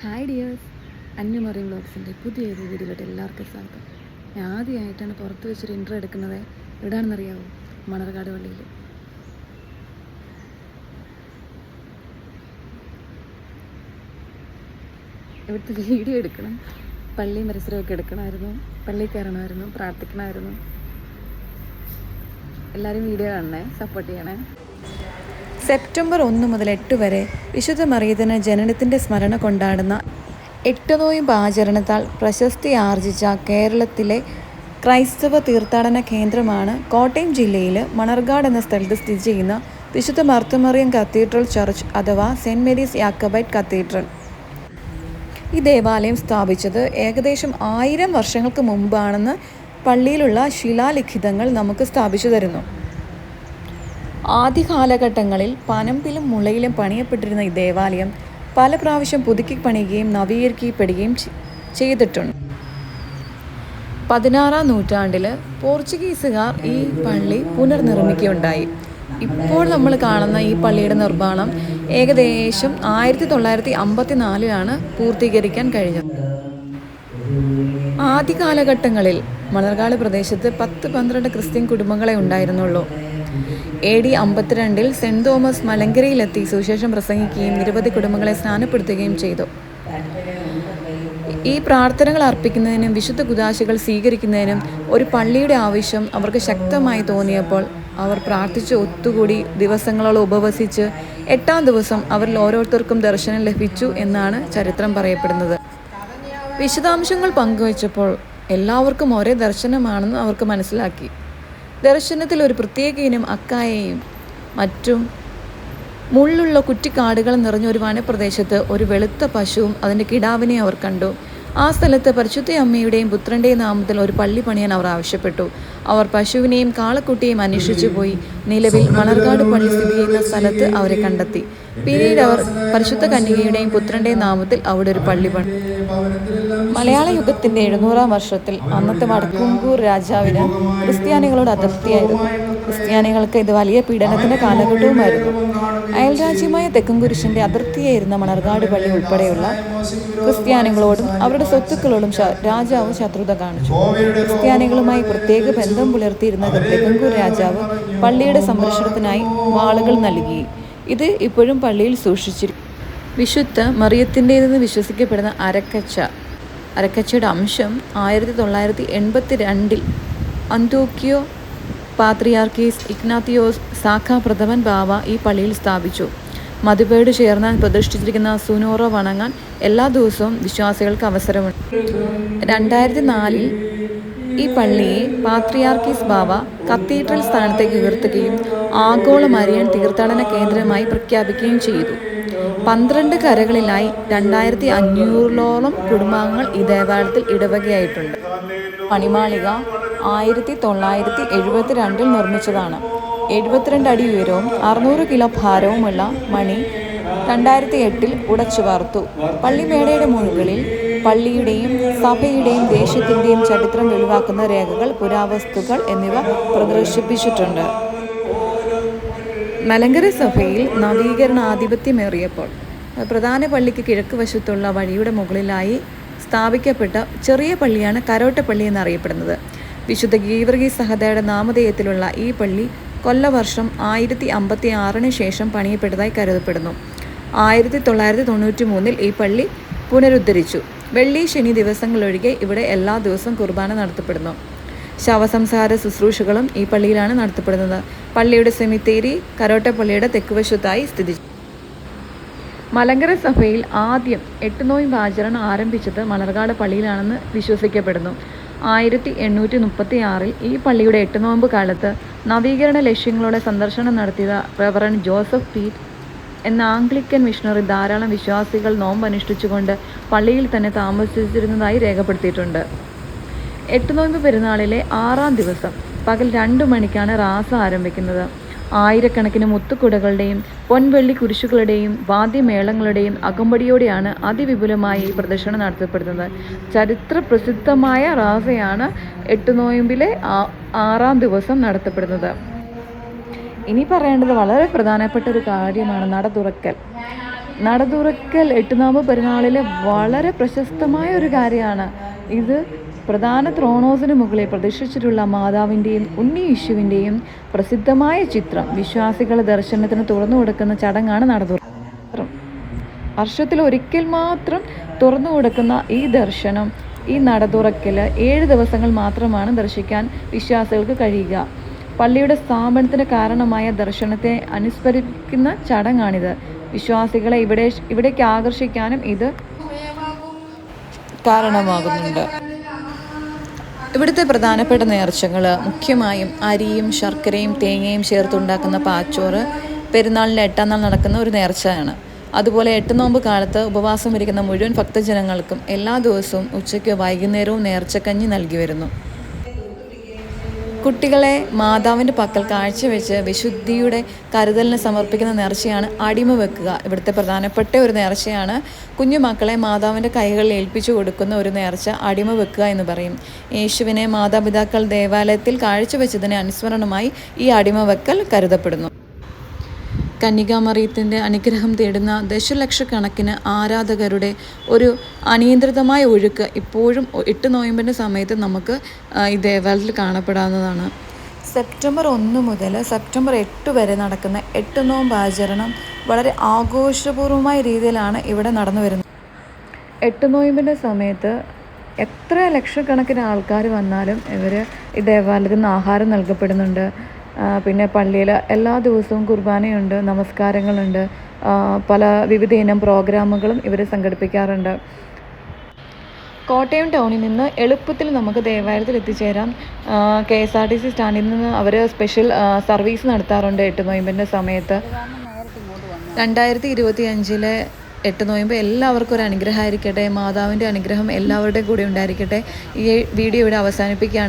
Hi dears അന്യമറിയും വ്ളോഗ്സിന്റെ ഏത് വീഡിയോയിലോട്ട് എല്ലാവർക്കും സ്വാഗതം. ഞാൻ ആദ്യമായിട്ടാണ് പുറത്ത് വെച്ചൊരു ഇൻട്രോ എടുക്കുന്നത്. എവിടെയാണെന്നറിയാവോ മണർകാട് പള്ളിയിൽ ഇവിടുത്തെ വീഡിയോ എടുക്കണം. പള്ളി പരിസരമൊക്കെ എടുക്കണമായിരുന്നു. പള്ളിയിൽ കയറണമായിരുന്നു. പ്രാർത്ഥിക്കണമായിരുന്നു. എല്ലാവരും വീഡിയോ കാണണേ. സപ്പോർട്ട് ചെയ്യണേ. സെപ്റ്റംബർ ഒന്ന് മുതൽ എട്ട് വരെ വിശുദ്ധ മറിയതിന് ജനനത്തിന്റെ സ്മരണ കൊണ്ടാടുന്ന എട്ട് നോയമ്പ് ആചരണത്താൽ പ്രശസ്തി ആർജിച്ച കേരളത്തിലെ ക്രൈസ്തവ തീർത്ഥാടന കേന്ദ്രമാണ് കോട്ടയം ജില്ലയിൽ മണർഗാഡ് എന്ന സ്ഥലത്ത് സ്ഥിതി ചെയ്യുന്ന വിശുദ്ധ മർത്തമറിയം കത്തീഡ്രൽ ചർച്ച് അഥവാ സെന്റ് മേരീസ് യാക്കബൈറ്റ് കത്തീഡ്രൽ. ഈ ദേവാലയം സ്ഥാപിച്ചത് ഏകദേശം ആയിരം വർഷങ്ങൾക്ക് മുമ്പാണെന്ന് പള്ളിയിലുള്ള ശിലാലിഖിതങ്ങൾ നമുക്ക് സ്ഥാപിച്ചു തരുന്നു. ആദ്യ കാലഘട്ടങ്ങളിൽ പനമ്പിലും മുളയിലും പണിയപ്പെട്ടിരുന്ന ഈ ദേവാലയം പല പ്രാവശ്യം പുതുക്കി പണിയുകയും നവീകരിക്കപ്പെടുകയും ചെയ്തിട്ടുണ്ട്. പതിനാറാം നൂറ്റാണ്ടിൽ പോർച്ചുഗീസുകാർ ഈ പള്ളി പുനർനിർമ്മിക്കുകയുണ്ടായി. ഇപ്പോൾ നമ്മൾ കാണുന്ന ഈ പള്ളിയുടെ നിർമ്മാണം ഏകദേശം ആയിരത്തി തൊള്ളായിരത്തി അമ്പത്തിനാലിലാണ് പൂർത്തീകരിക്കാൻ കഴിഞ്ഞത്. ആദ്യ കാലഘട്ടങ്ങളിൽ മണർകാട് പ്രദേശത്ത് പത്ത് പന്ത്രണ്ട് ക്രിസ്ത്യൻ കുടുംബങ്ങളെ ഉണ്ടായിരുന്നുള്ളൂ. എ ഡി അമ്പത്തിരണ്ടിൽ സെന്റ് തോമസ് മലങ്കരയിലെത്തി സുവിശേഷം പ്രസംഗിക്കുകയും നിരവധി കുടുംബങ്ങളെ സ്നാനപ്പെടുത്തുകയും ചെയ്തു. ഈ പ്രാർത്ഥനകൾ അർപ്പിക്കുന്നതിനും വിശുദ്ധ കുദാശകൾ സ്വീകരിക്കുന്നതിനും ഒരു പള്ളിയുടെ ആവശ്യം അവർക്ക് ശക്തമായി തോന്നിയപ്പോൾ അവർ പ്രാർത്ഥിച്ച് ഒത്തുകൂടി ദിവസങ്ങളോളം ഉപവസിച്ച് എട്ടാം ദിവസം അവരിൽ ഓരോരുത്തർക്കും ദർശനം ലഭിച്ചു എന്നാണ് ചരിത്രം പറയപ്പെടുന്നത്. വിശദാംശങ്ങൾ പങ്കുവച്ചപ്പോൾ എല്ലാവർക്കും ഒരേ ദർശനമാണെന്ന് അവർക്ക് മനസ്സിലാക്കി. ദർശനത്തിൽ ഒരു പ്രത്യേക ഇനം അക്കായയും മറ്റും മുള്ളുള്ള കുറ്റിക്കാടുകൾ നിറഞ്ഞ ഒരു വനപ്രദേശത്ത് ഒരു വെളുത്ത പശുവും അതിന്റെ കിടാവിനെ അവർ കണ്ടു. ആ സ്ഥലത്ത് പരിശുദ്ധ അമ്മയുടെയും പുത്രന്റെയും നാമത്തിൽ ഒരു പള്ളി പണിയാൻ അവർ ആവശ്യപ്പെട്ടു. അവർ പശുവിനെയും കാളക്കുട്ടിയെയും അന്വേഷിച്ചു പോയി. നിലവിൽ മണർകാട് പള്ളി സ്ഥിതി ചെയ്യുന്ന സ്ഥലത്ത് അവരെ കണ്ടെത്തി. പിന്നീട് അവർ പരിശുദ്ധ കന്യകയുടെയും പുത്രന്റെയും നാമത്തിൽ അവിടെ ഒരു പള്ളി പണി. മലയാള യുഗത്തിന്റെ എഴുന്നൂറാം വർഷത്തിൽ അന്നത്തെ വടക്കുംകൂർ രാജാവിന് ക്രിസ്ത്യാനികളോട് അതൃപ്തിയായിരുന്നു. ക്രിസ്ത്യാനികൾക്ക് ഇത് വലിയ പീഡനത്തിന്റെ കാലഘട്ടവുമായിരുന്നു. അയൽരാജ്യമായ തെക്കുംകുരിശിന്റെ അതിർത്തിയായിരുന്ന മണർകാട് പള്ളി ഉൾപ്പെടെയുള്ള ക്രിസ്ത്യാനികളോടും അവരുടെ സ്വത്തുക്കളോടും രാജാവ് ശത്രുത കാണിച്ചു. ക്രിസ്ത്യാനികളുമായി പ്രത്യേക ബന്ധം പുലർത്തിയിരുന്ന തെക്കുംകൂർ രാജാവ് പള്ളിയുടെ സംരക്ഷണത്തിനായി വാളുകൾ നൽകി. ഇത് ഇപ്പോഴും പള്ളിയിൽ സൂക്ഷിച്ചിരിക്കുന്നു വിശുദ്ധ മറിയത്തിന്റേതെന്ന് വിശ്വസിക്കപ്പെടുന്ന അരക്കച്ച. അരക്കച്ചയുടെ അംശം ആയിരത്തി തൊള്ളായിരത്തി എൺപത്തി രണ്ടിൽ അന്തോക്കിയോ പാത്രിയാർക്കീസ് ഇഗ്നാത്തിയോസ് സാഖ പ്രഥമൻ ബാവ ഈ പള്ളിയിൽ സ്ഥാപിച്ചു. മധുപേട് ചേർന്ന് പ്രതിഷ്ഠിച്ചിരിക്കുന്ന സുനോറോ വണങ്ങാൻ എല്ലാ ദിവസവും വിശ്വാസികൾക്ക് അവസരമുണ്ട്. രണ്ടായിരത്തി നാലിൽ ഈ പള്ളിയെ പാത്രിയാർക്കീസ് ബാവ കത്തീഡ്രൽ സ്ഥാനത്തേക്ക് ഉയർത്തുകയും ആഗോള മരിയൻ തീർത്ഥാടന കേന്ദ്രമായി പ്രഖ്യാപിക്കുകയും ചെയ്തു. പന്ത്രണ്ട് കരകളിലായി രണ്ടായിരത്തി അഞ്ഞൂറിലോളം കുടുംബാംഗങ്ങൾ ഈ ദേവാലയത്തിൽ ഇടവകയായിട്ടുണ്ട്. പണിമാളിക ആയിരത്തി തൊള്ളായിരത്തി എഴുപത്തിരണ്ടിൽ നിർമ്മിച്ചതാണ്. എഴുപത്തിരണ്ട് അടി ഉയരവും അറുന്നൂറ് കിലോ ഭാരവുമുള്ള മണി രണ്ടായിരത്തി എട്ടിൽ ഉടച്ചു വാർത്തു പള്ളിമേടയുടെ മുകളിൽ പള്ളിയുടെയും സഭയുടെയും ദേശത്തിന്റെയും ചരിത്രം വെളിവാക്കുന്ന രേഖകൾ പുരാവസ്തുക്കൾ എന്നിവ പ്രദർശിപ്പിച്ചിട്ടുണ്ട്. മലങ്കര സഭയിൽ നവീകരണ ആധിപത്യമേറിയപ്പോൾ പ്രധാന പള്ളിക്ക് കിഴക്ക് വശത്തുള്ള വഴിയുടെ മുകളിലായി സ്ഥാപിക്കപ്പെട്ട ചെറിയ പള്ളിയാണ് കരോട്ടപ്പള്ളി എന്നറിയപ്പെടുന്നത്. വിശുദ്ധ ഗീവർഗി സഹതയുടെ നാമധേയത്തിലുള്ള ഈ പള്ളി കൊല്ലവർഷം ആയിരത്തി അമ്പത്തി ആറിന് ശേഷം പണിയപ്പെട്ടതായി കരുതപ്പെടുന്നു. ആയിരത്തി തൊള്ളായിരത്തി തൊണ്ണൂറ്റി മൂന്നിൽ ഈ പള്ളി പുനരുദ്ധരിച്ചു. വെള്ളി ശനി ദിവസങ്ങളൊഴികെ ഇവിടെ എല്ലാ ദിവസവും കുർബാന നടത്തപ്പെടുന്നു. ശവസംസാര ശുശ്രൂഷകളും ഈ പള്ളിയിലാണ് നടത്തപ്പെടുന്നത്. പള്ളിയുടെ സെമിത്തേരി കരോട്ടപ്പള്ളിയുടെ തെക്കുവശത്തായി സ്ഥിതി മലങ്കര സഭയിൽ ആദ്യം എട്ട് നോയിമ്പ് ആചരണം ആരംഭിച്ചത് മണർകാട് പള്ളിയിലാണെന്ന് വിശ്വസിക്കപ്പെടുന്നു. ആയിരത്തി എണ്ണൂറ്റി മുപ്പത്തി ആറിൽ ഈ പള്ളിയുടെ എട്ട് നോമ്പ് കാലത്ത് നവീകരണ ലക്ഷ്യങ്ങളോടെ സന്ദർശനം നടത്തിയ റെവറൻ ജോസഫ് പീറ്റ് എന്ന ആംഗ്ലിക്കൻ മിഷണറി ധാരാളം വിശ്വാസികൾ നോമ്പ് അനുഷ്ഠിച്ചുകൊണ്ട് പള്ളിയിൽ തന്നെ താമസിച്ചിരുന്നതായി രേഖപ്പെടുത്തിയിട്ടുണ്ട്. എട്ട് നോയമ്പ് പെരുന്നാളിലെ ആറാം ദിവസം പകൽ രണ്ട് മണിക്കാണ് റാസ ആരംഭിക്കുന്നത്. ആയിരക്കണക്കിന് മുത്തുകുടകളുടെയും പൊൻവെള്ളി കുരിശുകളുടെയും വാദ്യമേളങ്ങളുടെയും അകമ്പടിയോടെയാണ് അതിവിപുലമായി ഈ പ്രദർശനം നടത്തപ്പെടുന്നത്. ചരിത്ര പ്രസിദ്ധമായ റാസയാണ് എട്ട് നോയമ്പിലെ ആറാം ദിവസം നടത്തപ്പെടുന്നത്. ഇനി പറയേണ്ടത് വളരെ പ്രധാനപ്പെട്ട ഒരു കാര്യമാണ് നട തുറക്കൽ നട തുറക്കൽ എട്ടുനാമ്പ് പെരുന്നാളിലെ വളരെ പ്രശസ്തമായ ഒരു കാര്യമാണ്. ഇത് പ്രധാന ത്രോണോസിന് മുകളിൽ പ്രതിഷ്ഠിച്ചിട്ടുള്ള മാതാവിന്റെയും ഉണ്ണി യേശുവിന്റെയും പ്രസിദ്ധമായ ചിത്രം. വിശ്വാസികളെ ദർശനത്തിന് തുറന്നു കൊടുക്കുന്ന ചടങ്ങാണ് നടതുറ വർഷത്തിൽ ഒരിക്കൽ മാത്രം തുറന്നു കൊടുക്കുന്ന ഈ ദർശനം ഈ നട തുറക്കൽ ഏഴ് ദിവസങ്ങൾ മാത്രമാണ് ദർശിക്കാൻ വിശ്വാസികൾക്ക് കഴിയുക. പള്ളിയുടെ സ്ഥാപനത്തിന് കാരണമായ ദർശനത്തെ അനുസ്മരിക്കുന്ന ചടങ്ങാണിത്. വിശ്വാസികളെ ഇവിടെ ഇവിടേക്ക് ആകർഷിക്കാനും ഇത് കാരണമാകുന്നുണ്ട്. ഇവിടുത്തെ പ്രധാനപ്പെട്ട നേർച്ചകൾ മുഖ്യമായും അരിയും ശർക്കരയും തേങ്ങയും ചേർത്തുണ്ടാക്കുന്ന പാച്ചോറ് പെരുന്നാളിന്റെ എട്ടാം നാൾ നടക്കുന്ന ഒരു നേർച്ചയാണ്. അതുപോലെ എട്ട് നോമ്പ് കാലത്ത് ഉപവാസം ഇരിക്കുന്ന മുഴുവൻ ഭക്തജനങ്ങൾക്കും എല്ലാ ദിവസവും ഉച്ചയ്ക്ക് വൈകുന്നേരവും നേർച്ചക്കഞ്ഞി നൽകി വരുന്നു. കുട്ടികളെ മാതാവിന്റെ പക്കൽ കാഴ്ചവെച്ച് വിശുദ്ധിയുടെ കരുതലിന് സമർപ്പിക്കുന്ന നേർച്ചയാണ് അടിമ വെക്കുക. ഇവിടുത്തെ പ്രധാനപ്പെട്ട ഒരു നേർച്ചയാണ് കുഞ്ഞു മക്കളെ മാതാവിന്റെ കൈകളിൽ ഏൽപ്പിച്ചു കൊടുക്കുന്ന ഒരു നേർച്ച അടിമ വെക്കുക എന്ന് പറയും. യേശുവിനെ മാതാപിതാക്കൾ ദേവാലയത്തിൽ കാഴ്ചവെച്ചതിന് അനുസ്മരണമായി ഈ അടിമ വെക്കൽ കരുതപ്പെടുന്നു. കന്യകാമറിയത്തിന്റെ അനുഗ്രഹം തേടുന്ന ദശലക്ഷക്കണക്കിന് ആരാധകരുടെ ഒരു അനിയന്ത്രിതമായ ഒഴുക്ക് ഇപ്പോഴും എട്ട് നോയമ്പിന്റെ സമയത്ത് നമുക്ക് ഈ ദേവാലയത്തിൽ കാണപ്പെടാവുന്നതാണ്. സെപ്റ്റംബർ ഒന്ന് മുതൽ സെപ്റ്റംബർ എട്ട് വരെ നടക്കുന്ന എട്ട് നോമ്പ് ആചരണം വളരെ ആഘോഷപൂർവമായ രീതിയിലാണ് ഇവിടെ നടന്നു വരുന്നത്. എട്ട് നോയമ്പിന്റെ സമയത്ത് എത്ര ലക്ഷക്കണക്കിന് ആൾക്കാർ വന്നാലും ഇവർ ഈ ദേവാലയത്തിൽ നിന്ന് ആഹാരം നൽകപ്പെടുന്നുണ്ട്. പിന്നെ പള്ളിയിൽ എല്ലാ ദിവസവും കുർബാനയുണ്ട് നമസ്കാരങ്ങളുണ്ട്. പല വിവിധ ഇനം പ്രോഗ്രാമുകളും ഇവർ സംഘടിപ്പിക്കാറുണ്ട്. കോട്ടയം ടൗണിൽ നിന്ന് എളുപ്പത്തിൽ നമുക്ക് ദേവാലയത്തിൽ എത്തിച്ചേരാം. K S R T C സ്റ്റാൻഡിൽ നിന്ന് അവർ സ്പെഷ്യൽ സർവീസ് നടത്താറുണ്ട് എട്ട് നോയമ്പിന്റെ സമയത്ത്. രണ്ടായിരത്തി ഇരുപത്തി അഞ്ചിലെ എട്ട് നോയമ്പ് എല്ലാവർക്കും ഒരു അനുഗ്രഹമായിരിക്കട്ടെ. മാതാവിന്റെ അനുഗ്രഹം എല്ലാവരുടെയും കൂടെ ഉണ്ടായിരിക്കട്ടെ. ഈ വീഡിയോ ഇവിടെ അവസാനിപ്പിക്കുകയാണ്.